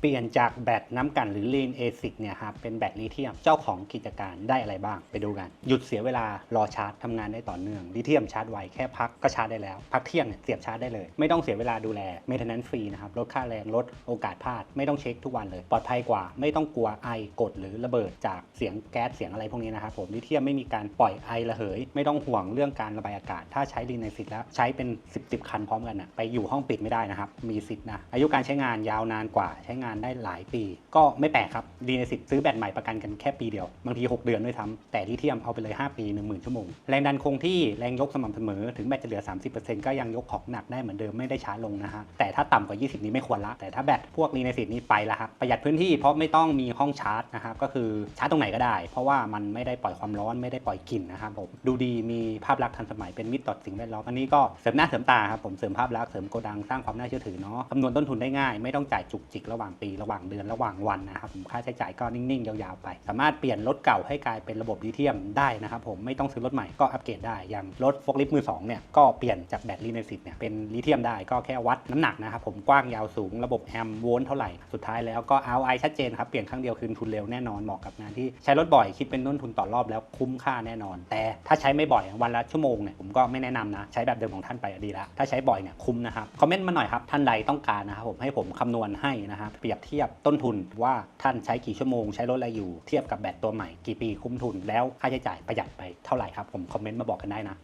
เปลี่ยนจากแบตน้ำกันหรือ Lean ASIC เนี่ยครับเป็นแบตลิเธียมเจ้าของกิจการได้อะไรบ้างไปดูกัน หยุดเสียเวลารอชาร์จทำงานได้ต่อเนื่องลิเธียมชาร์จไวแค่พักก็ชาร์จได้แล้ว พักเที่ยงเนี่ยเสียบชาร์จได้เลย ไม่ต้องเสียเวลาดูแล maintenance ฟรีนะครับลดค่าแรงลดโอกาสพลาด ไม่ต้องเช็คทุกวันเลย ปลอดภัยกว่า ไม่ต้องกลัวไอกดหรือระเบิดจากเสียงแก๊สเสียงอะไรพวกนี้นะครับผมลิเธียมไม่มีการปล่อยไอระเหย ไม่ต้องห่วงเรื่องการระบายอากาศ ถ้าใช้ Lean ASIC แล้วใช้เป็น 10 10คันพร้อมกันนะไปอยู่ห้องปิดไม่ได้นะครับมีสิทธิ์นะอายุการใช้งานยาวนานกว่าใช้งานได้หลายปี ก็ไม่แปลกครับ Lean ASIC ซื้อแบตใหม่ประกันกันแค่ปีเดียว บางที 6 เดือนด้วยซ้ำแต่ลิเธียมเอาไปเลย 5 ปี 10,000 ชั่วโมง แรงดันคงที่แรงยกสม่ำเสมอ ถึงแบตจะเหลือ 30%ก็ยังยกของหนักได้เหมือนเดิมไม่ได้ช้าลงนะฮะแต่ถ้าต่ำกว่า 20 นี้ไม่ควรละแต่ถ้าแบตพวก Lean ASIC นี้ไปละครับประหยัดพื้นที่เพราะไม่ต้องมีห้องชาร์จนะครับก็คือชาร์จตรงไหนก็ได้ เพราะว่ามันไม่ได้ปล่อยความร้อนไม่ได้ปล่อยกลิ่นนะครับผมดูดีมีภาพลักษณ์ทันสมัยเป็นมิตรต่อสิ่งแวดล้อมอันนี้ก็เสริมหน้าเสริมตาครับผมเสริมภาพลักษณ์เสริมโกดังสร้างความน่าเชื่อถือเนาะคำนวณต้นทุนได้ง่าย ไม่ต้องจ่ายจุกจิกระหว่างปีระหว่างเดือนระหว่างวันนะครับผมค่าใช้จ่ายก็นิ่ง ๆ ยาวๆไป สามารถเปลี่ยนรถเก่าให้กลายเป็นระบบลิเธียมได้นะครับผมไม่ต้องซื้อรถใหม่ก็อัปเกรดได้อย่างรถโฟล์คลิฟต์มือสองเนี่ยก็เปลี่ยนจากแบตลีเนซิตเนี่ยเป็นลิเธียมได้ก็แค่วัดน้ำหนักนะครับผมกว้างยาวสูงระบบแอมป์โวลต์เท่าไหร่สุดท้ายแล้วก็ ROI ชัดเจนครับเปลี่ยนครั้งเดียวคืนทุนเร็วแน่นอนเหมาะกับงานที่ใช้รถบ่อยคิดเป็นต้นทุนต่อรอบแล้วคุ้มค่าแน่นอน แต่ถ้าใช้ไม่บ่อยวันละชั่วโมงเนี่ยผมก็ไม่แนะนำนะใช้แบบเดิมของท่านไปดีล้วถ้าใช้บ่อยเนี่ยคุ้มนะครับคอมเมนต์มาหน่อยครับท่านใดต้องการนะครับผมให้ผมคำนวณให้นะครับเปรียบเทียบต้นทุนว่าท่านใช้กี่ชั่วโมงใช้รถอะไรอยู่เทียบกับแบตตัวใหม่กี่ปีคุ้มทุนแล้วค่าใช้จ่ายประหยัดไปเท่าไหร่ครับผมคอมเมนต์มาบอกกันได้นะ